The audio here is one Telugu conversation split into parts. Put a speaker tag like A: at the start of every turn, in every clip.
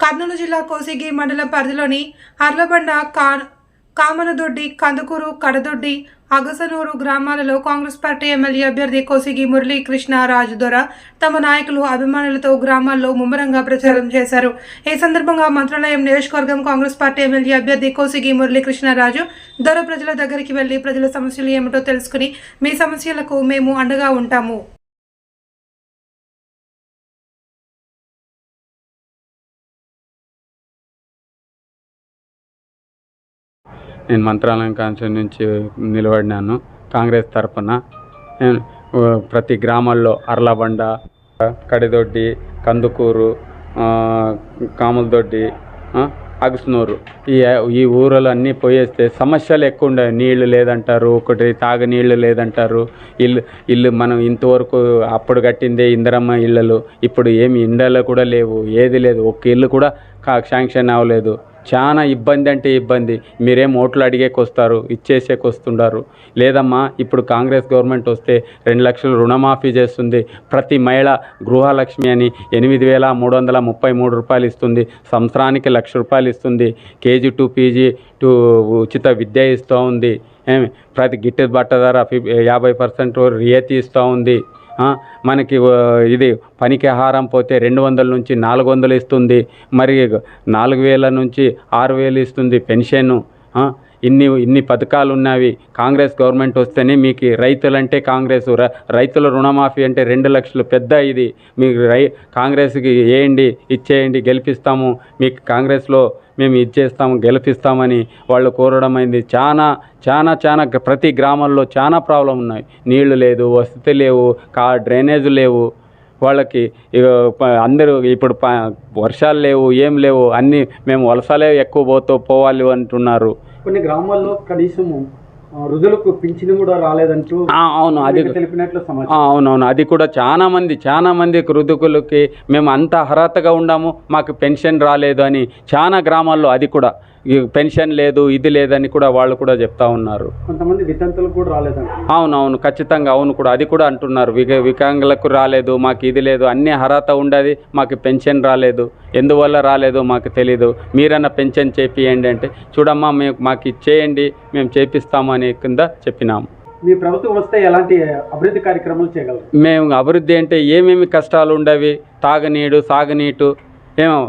A: కర్నూలు జిల్లా కోసిగి మండలం పరిధిలోని అర్లబండ కా కామనదొడ్డి కందుకూరు కడదొడ్డి అగసనూరు గ్రామాలలో కాంగ్రెస్ పార్టీ ఎమ్మెల్యే అభ్యర్థి కోసిగి మురళీ కృష్ణరాజు ద్వారా తమ నాయకులు అభిమానులతో గ్రామాల్లో ముమ్మరంగా ప్రచారం చేశారు. ఈ సందర్భంగా మంత్రాలయం నియోజకవర్గం కాంగ్రెస్ పార్టీ ఎమ్మెల్యే అభ్యర్థి కోసిగి మురళీకృష్ణరాజు దొర ప్రజల దగ్గరికి వెళ్ళి ప్రజల సమస్యలు ఏమిటో తెలుసుకుని మీ సమస్యలకు మేము అండగా ఉంటాము.
B: నేను మంత్రాలయం కాన్స్టిట్యూన్ నుంచి నిలబడినాను కాంగ్రెస్ తరఫున నేను ప్రతి గ్రామాల్లో అర్లబండ కడిదొడ్డి కందుకూరు కాములదొడ్డి అగుసునూరు. ఈ ఈ ఊరలు అన్నీ పోయేస్తే సమస్యలు ఎక్కువ ఉండవు నీళ్ళు లేదంటారు ఒకటి తాగునీళ్ళు లేదంటారు. ఇల్లు ఇల్లు మనం ఇంతవరకు అప్పుడు కట్టిందే ఇందిరమ్మ ఇళ్ళలు. ఇప్పుడు ఏమి ఇండలు కూడా లేవు ఏది లేదు. ఒక్క ఇల్లు కూడా కా శాంక్షన్ అవ్వలేదు. చాలా ఇబ్బంది అంటే ఇబ్బంది. మీరేం ఓట్లు అడిగేకి వస్తారు ఇచ్చేసేకి వస్తుండారు లేదమ్మా ఇప్పుడు కాంగ్రెస్ గవర్నమెంట్ వస్తే రెండు లక్షలు రుణమాఫీ చేస్తుంది. ప్రతి మహిళ గృహలక్ష్మి అని ఎనిమిది వేల మూడు వందల ముప్పై మూడు రూపాయలు ఇస్తుంది. సంవత్సరానికి లక్ష రూపాయలు ఇస్తుంది. కేజీ టు పీజీ టు ఉచిత విద్య ఇస్తూ ఉంది. ప్రతి గిట్టె బట్ట ధర యాభై పర్సెంట్ రియాయితీ ఇస్తూ ఉంది. మనకి ఇది పనికి ఆహారం పోతే రెండు వందల నుంచి నాలుగు వందలు ఇస్తుంది. మరి నాలుగు వేల నుంచి ఆరు వేలు ఇస్తుంది పెన్షన్. ఇన్ని ఇన్ని పథకాలు ఉన్నవి. కాంగ్రెస్ గవర్నమెంట్ వస్తేనే మీకు రైతులంటే కాంగ్రెస్ రైతుల రుణమాఫీ అంటే రెండు లక్షలు పెద్ద ఇది. మీకు రై కాంగ్రెస్కి వేయండి ఇచ్చేయండి గెలిపిస్తాము. మీకు కాంగ్రెస్లో మేము ఇచ్చేస్తాము గెలిపిస్తామని వాళ్ళు కోరడం అయింది. చాలా చాలా చాలా ప్రతి గ్రామాల్లో చాలా ప్రాబ్లం ఉన్నాయి. నీళ్ళు లేదు వసతి లేవు కా డ్రైనేజ్ లేవు. వాళ్ళకి అందరూ ఇప్పుడు ప వర్షాలు లేవు ఏం లేవు అన్నీ మేము వలసలే ఎక్కువ పోతూ పోవాలి అంటున్నారు.
C: కొన్ని గ్రామాల్లో కనీసము వృద్ధులకు పింఛను కూడా రాలేదంటూ
B: అవును అది
C: తెలిపినట్లు
B: అవునవును అది కూడా చాలా మంది చాలా మంది వృద్ధుకులకి మేము అంత అర్హతగా ఉండాము మాకు పెన్షన్ రాలేదు అని చాలా గ్రామాల్లో అది కూడా పెన్షన్ లేదు ఇది లేదని కూడా వాళ్ళు కూడా చెప్తా ఉన్నారు.
C: కొంతమంది వితంతులకు కూడా రాలేదంట.
B: అవునవును ఖచ్చితంగా అవును కూడా అది కూడా అంటున్నారు. విక వికలాంగులకు రాలేదు మాకు ఇది లేదు అన్ని అర్హత ఉండదు మాకు పెన్షన్ రాలేదు. ఎందువల్ల రాలేదు మాకు తెలీదు. మీరన్నా పెన్షన్ చేపియండి అంటే చూడమ్మా మేము మాకు ఇచ్చేయండి మేము చేపిస్తాము అనే కింద చెప్పినాము
C: మీ ప్రభుత్వం వస్తే ఎలాంటి అభివృద్ధి కార్యక్రమాలు చేయగలరు?
B: మేము అభివృద్ధి అంటే ఏమేమి కష్టాలు ఉండవి? తాగునీడు సాగునీటు ఏమో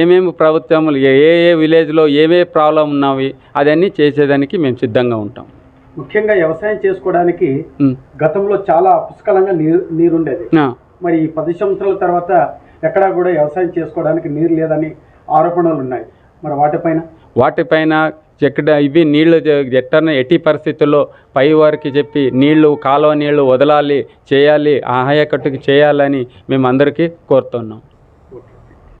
B: ఏమేమి ప్రభుత్వములు ఏ ఏ విలేజ్లో ఏమేమి ప్రాబ్లం ఉన్నవి అదన్నీ చేసేదానికి మేము సిద్ధంగా ఉంటాం.
C: ముఖ్యంగా వ్యవసాయం చేసుకోవడానికి. గతంలో చాలా పుష్కలంగా నీరు నీరుండేది. మరి ఈ పది సంవత్సరాల తర్వాత ఎక్కడా కూడా వ్యవసాయం చేసుకోవడానికి నీరు లేదని ఆరోపణలు ఉన్నాయి. మరి వాటిపైన?
B: వాటిపైన ఎక్కడ ఇవి నీళ్ళు ఎట్టన ఎట్టి పరిస్థితుల్లో పై వారికి చెప్పి నీళ్ళు కాలువ నీళ్ళు వదలాలి చేయాలి ఆహాయకట్టుకు చేయాలని మేము అందరికీ కోరుతున్నాం.